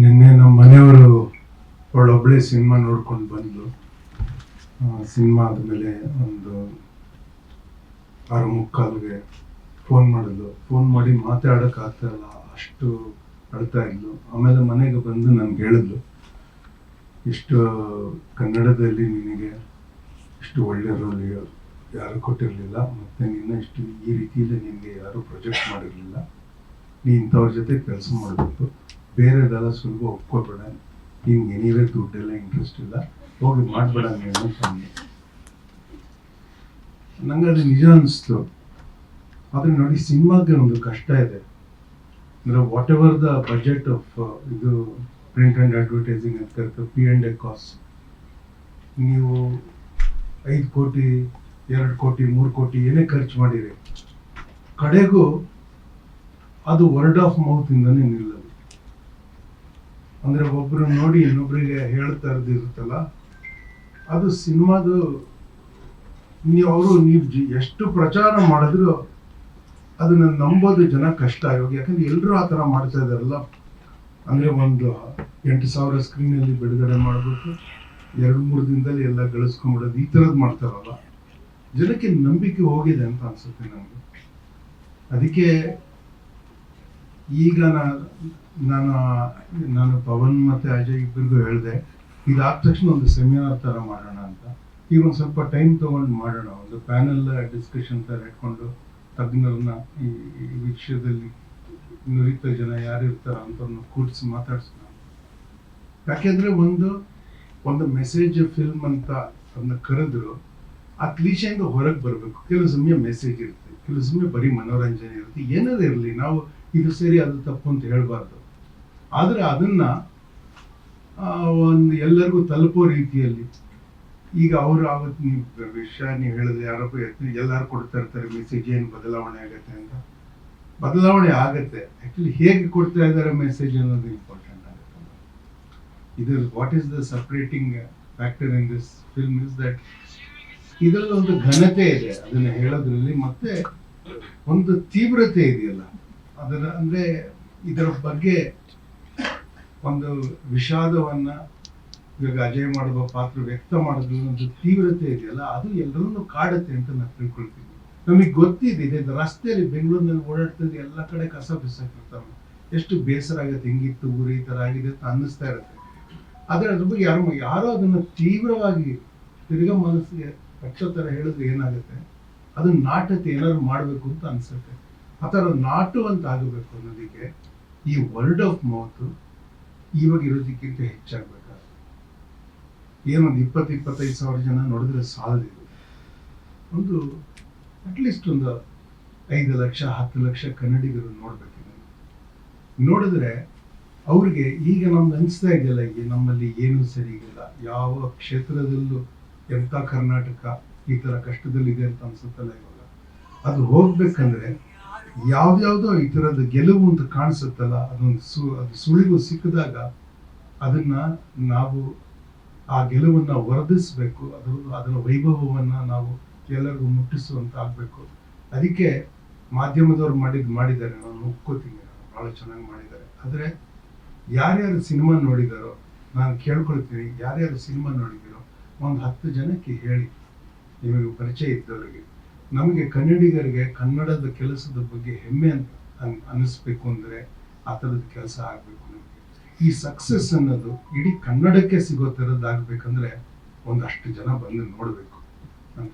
ನಿನ್ನೆ ನಮ್ಮ ಮನೆಯವರು ಅವಳೊಬ್ಬಳೇ ಸಿನಿಮಾ ನೋಡ್ಕೊಂಡು ಬಂದು ಸಿನಿಮಾ ಆದಮೇಲೆ ಒಂದು ಆರು ಮುಕ್ಕಾಲ್ಗೆ ಫೋನ್ ಮಾಡಿದ್ಲು. ಫೋನ್ ಮಾಡಿ ಮಾತಾಡೋಕೆ ಇಲ್ಲ ಅಷ್ಟು ಅಳ್ತಾ ಇದ್ಲು. ಆಮೇಲೆ ಮನೆಗೆ ಬಂದು ನನ್ಗೆ ಹೇಳಿದ್ಲು, ಇಷ್ಟು ಕನ್ನಡದಲ್ಲಿ ನಿನಗೆ ಇಷ್ಟು ಒಳ್ಳೆ ರೋಲ್ ಯಾರು ಕೊಟ್ಟಿರಲಿಲ್ಲ, ಮತ್ತು ನಿನ್ನ ಇಷ್ಟು ಈ ರೀತಿಯಲ್ಲಿ ನಿನಗೆ ಯಾರು ಪ್ರೊಜೆಕ್ಟ್ ಮಾಡಿರಲಿಲ್ಲ, ನೀ ಇಂಥವ್ರ ಜೊತೆ ಕೆಲಸ ಮಾಡಬೇಕು. ಬೇರೆದೆಲ್ಲ ಸುಲಭ ಒಪ್ಕೊಬೇಡ. ನಿಮ್ಗೆ ಎನಿವೇ ದುಡ್ಡೆಲ್ಲ ಇಂಟ್ರೆಸ್ಟ್ ಇಲ್ಲ. ಹೋಗಿ ಮಾಡಬೇಡ ನೀನು ಸ್ವಾಮಿ. ನಂಗೆ ಅದು. ನಿಜ ಅನಿಸ್ತು. ಆದರೆ ನೋಡಿ, ಸಿನಿಮಾಗೆ ಒಂದು ಕಷ್ಟ ಇದೆ. ಅಂದರೆ whatever the budget of ಇದು ಪ್ರಿಂಟ್ ಆ್ಯಂಡ್ ಅಡ್ವರ್ಟೈಸಿಂಗ್ ಅಂತ ಪಿ ಆ್ಯಂಡ್ ಎ ಕಾಸ್ಟ್ ನೀವು ಐದು ಕೋಟಿ, ಎರಡು ಕೋಟಿ, ಮೂರು ಕೋಟಿ ಏನೇ ಖರ್ಚು ಮಾಡಿರಿ. ಕಡೆಗೂ ಅದು ವರ್ಡ್ ಆಫ್ ಮೌತ್ ಇಂದನೇ ನಿಲ್ಲದು ಅಂದ್ರೆ ಒಬ್ಬರು ನೋಡಿ ಇನ್ನೊಬ್ಬರಿಗೆ ಹೇಳ್ತಾ ಇರೋದಿರುತ್ತಲ್ಲ ಅದು ಸಿನಿಮಾದು ನೀವು ಅವರು, ನೀವು ಜಿ- ಎಷ್ಟು ಪ್ರಚಾರ ಮಾಡಿದ್ರು ಅದನ್ನ ನಂಬೋದು ಜನ ಕಷ್ಟ. ಇವಾಗ ಯಾಕಂದ್ರೆ ಎಲ್ಲರೂ ಆ ಥರ ಮಾಡ್ತಾ ಇದಾರಲ್ಲ ಅಂದ್ರೆ ಒಂದು ಎಂಟು ಸಾವಿರ ಸ್ಕ್ರೀನಲ್ಲಿ ಬಿಡುಗಡೆ ಮಾಡಬೇಕು ಎರಡು ಮೂರು ದಿನದಲ್ಲಿ ಎಲ್ಲ ಗಳಿಸ್ಕೊಂಡ್ಬಿಡೋದು ಈ ಥರದ್ದು ಮಾಡ್ತಾರಲ್ಲ. ಜನಕ್ಕೆ ನಂಬಿಕೆ ಹೋಗಿದೆ ಅಂತ ಅನ್ಸುತ್ತೆ ನನಗೆ ಅದಕ್ಕೆ ಈಗ ನಾನು ನಾನು ಪವನ್ ಮತ್ತೆ ಅಜಯ್ ಇಬ್ಬರಿಗೂ ಹೇಳಿದೆ, ಇದಾದ ತಕ್ಷಣ ಒಂದು ಸೆಮಿನಾರ್ ಥರ ಮಾಡೋಣ ಅಂತ. ಈಗ ಒಂದು ಸ್ವಲ್ಪ ಟೈಮ್ ತಗೊಂಡು ಮಾಡೋಣ. ಒಂದು ಪ್ಯಾನೆಲ್ ಡಿಸ್ಕಷನ್ ಥರ ಇಟ್ಕೊಂಡು ತಜ್ಞರನ್ನ ಈ ವಿಷಯದಲ್ಲಿ ನುರಿತ ಜನ ಯಾರು ಇರ್ತಾರ ಅಂತ ಕೂಡಿಸಿ ಮಾತಾಡ್ಸೋಣ ಯಾಕೆಂದ್ರೆ ಒಂದು ಒಂದು ಮೆಸೇಜ್ ಫಿಲ್ಮ್ ಅಂತ ಅದನ್ನ ಕರೆದ್ರು ಆ ಕ್ಲೀಶೆಯಿಂದ ಹೊರಗೆ ಬರಬೇಕು. ಕೆಲವು ಸಮಯ ಮೆಸೇಜ್ ಇರುತ್ತೆ, ಕೆಲವು ಸಮಯ ಬರೀ ಮನೋರಂಜನೆ ಇರುತ್ತೆ. ಏನಾದ್ರು ಇರಲಿ. ನಾವು ಇದು ಸರಿ ಅದು ತಪ್ಪು ಅಂತ ಹೇಳಬಾರ್ದು. ಆದರೆ ಅದನ್ನ ಒಂದು ಎಲ್ಲರಿಗೂ ತಲುಪೋ ರೀತಿಯಲ್ಲಿ, ಈಗ ಅವರು ಆವತ್ತು ನೀವು ವಿಷಯ ನೀವು ಹೇಳಿದ್ರೆ ಯಾರೋ ಎಲ್ಲರೂ ಕೊಡ್ತಾ ಇರ್ತಾರೆ ಮೆಸೇಜ್ ಏನು ಬದಲಾವಣೆ ಆಗತ್ತೆ ಅಂತ. ಬದಲಾವಣೆ ಆಗತ್ತೆ. ಆ್ಯಕ್ಚುಲಿ ಹೇಗೆ ಕೊಡ್ತಾ ಇದ್ದಾರೆ ಮೆಸೇಜ್ ಅನ್ನೋದು ಇಂಪಾರ್ಟೆಂಟ್ ಆಗುತ್ತೆ ಇದು what is the separating factor in this film is that ಇದರಲ್ಲಿ ಒಂದು ಘನತೆ ಇದೆ. ಅದನ್ನು ಹೇಳೋದ್ರಲ್ಲಿ ಮತ್ತೆ ಒಂದು ತೀವ್ರತೆ ಇದೆಯಲ್ಲ. ಅದರ ಅಂದ್ರೆ ಇದರ ಬಗ್ಗೆ ಒಂದು ವಿಷಾದವನ್ನ ಇವಾಗ ಅಜಯ್ ಮಾಡುವ ಪಾತ್ರ ವ್ಯಕ್ತ ಮಾಡೋದು ಒಂದು ತೀವ್ರತೆ ಇದೆಯಲ್ಲ, ಅದು ಎಲ್ಲರನ್ನು ಕಾಡುತ್ತೆ ಅಂತ ನಾನು ತಿಳ್ಕೊಳ್ತೀನಿ. ನಮಗೆ ಗೊತ್ತಿದೆ ಇದೆ ರಸ್ತೆಯಲ್ಲಿ ಬೆಂಗಳೂರಿನಲ್ಲಿ ಓಡಾಡ್ತಿದ್ದು ಎಲ್ಲ ಕಡೆ ಕಸ ಬಿಸಾಕಿರ್ತಾವೆ ಎಷ್ಟು ಬೇಸರ ಆಗುತ್ತೆ, ಹಿಂಗಿತ್ತು ಊರು ಈ ತರ ಆಗಿದೆ ಅಂತ ಅನ್ನಿಸ್ತಾ ಇರುತ್ತೆ. ಆದ್ರೆ ಅದ್ರ ಬಗ್ಗೆ ಯಾರು, ಯಾರೋ ಅದನ್ನ ತೀವ್ರವಾಗಿ ತಿರ್ಗಾ ಮನಸ್ಸಿಗೆ ಕಚ್ಚೋ ತರ ಹೇಳಿದ್ರೆ ಏನಾಗುತ್ತೆ? ಅದು ನಾಟಕ ಏನಾದ್ರು ಮಾಡ್ಬೇಕು ಅಂತ ಅನ್ಸುತ್ತೆ. ಆ ಥರ ನಾಟುವಂತ ಆಗಬೇಕು ಅನ್ನೋದಕ್ಕೆ ಈ ವರ್ಡ್ ಆಫ್ ಮೌತ್ ಇವಾಗ ಇರೋದಕ್ಕಿಂತ ಹೆಚ್ಚಾಗ್ಬೇಕಾದ್ರೆ. ಏನೊಂದು ಇಪ್ಪತ್ತು ಇಪ್ಪತ್ತೈದು ಸಾವಿರ ಜನ ನೋಡಿದ್ರೆ ಸಾಲದಿದೆ ಒಂದು ಅಟ್ಲೀಸ್ಟ್ ಒಂದು ಐದು ಲಕ್ಷ, ಹತ್ತು ಲಕ್ಷ ಕನ್ನಡಿಗರು ನೋಡ್ಬೇಕು ಇದನ್ನ. ನೋಡಿದ್ರೆ ಅವ್ರಿಗೆ ಈಗ ನಮ್ಗೆ ಅನಿಸ್ತಾ ಇದೆಯಲ್ಲ ಈಗ ನಮ್ಮಲ್ಲಿ ಏನೂ ಸರಿಯಿಲ್ಲ ಯಾವ ಕ್ಷೇತ್ರದಲ್ಲೂ ಎಂಥ ಕರ್ನಾಟಕ ಈ ಥರ ಕಷ್ಟದಲ್ಲಿದೆ ಅಂತ ಅನ್ಸುತ್ತಲ್ಲ ಇವಾಗ. ಅದು ಹೋಗ್ಬೇಕಂದ್ರೆ ಯಾವ್ದ್ಯಾವ್ದೋ ಈ ಥರದ ಗೆಲುವು ಅಂತ ಕಾಣಿಸುತ್ತಲ್ಲ, ಅದೊಂದು ಸು, ಅದು ಸುಳಿವು ಸಿಕ್ಕಿದಾಗ ಅದನ್ನ ನಾವು ಆ ಗೆಲುವನ್ನ ವರ್ಧಿಸ್ಬೇಕು. ಅದ್ರ ಅದರ ವೈಭವವನ್ನ ನಾವು ಎಲ್ಲರಿಗೂ ಮುಟ್ಟಿಸುವಂತ ಆಗಬೇಕು. ಅದಕ್ಕೆ ಮಾಧ್ಯಮದವ್ರು ಮಾಡಿದ್, ಮಾಡಿದ್ದಾರೆ. ನಾನು ಒಪ್ಕೋತೀನಿ. ಭಾಳ ಚೆನ್ನಾಗಿ ಮಾಡಿದ್ದಾರೆ. ಆದ್ರೆ ಯಾರ್ಯಾರು ಸಿನಿಮಾ ನೋಡಿದಾರೋ, ನಾನು ಕೇಳ್ಕೊಳ್ತೀನಿ. ಯಾರ್ಯಾರು ಸಿನಿಮಾ ನೋಡಿದಿರೋ, ಒಂದು ಹತ್ತು ಜನಕ್ಕೆ ಹೇಳಿ. ನಿಮಗೆ ಪರಿಚಯ ಇದ್ದವರಿಗೆ. ನಮಗೆ ಕನ್ನಡಿಗರಿಗೆ ಕನ್ನಡದ ಕೆಲಸದ ಬಗ್ಗೆ ಹೆಮ್ಮೆ ಅಂತ ಅನ್, ಅನ್ನಿಸ್ಬೇಕು ಅಂದರೆ ಆ ಥರದ ಕೆಲಸ ಆಗಬೇಕು ನಮಗೆ. ಈ ಸಕ್ಸಸ್ ಅನ್ನೋದು ಇಡೀ ಕನ್ನಡಕ್ಕೆ ಸಿಗೋ ಥರದ್ದಾಗಬೇಕಂದ್ರೆ ಒಂದಷ್ಟು ಜನ ಬಂದು ನೋಡಬೇಕು ಅಂತ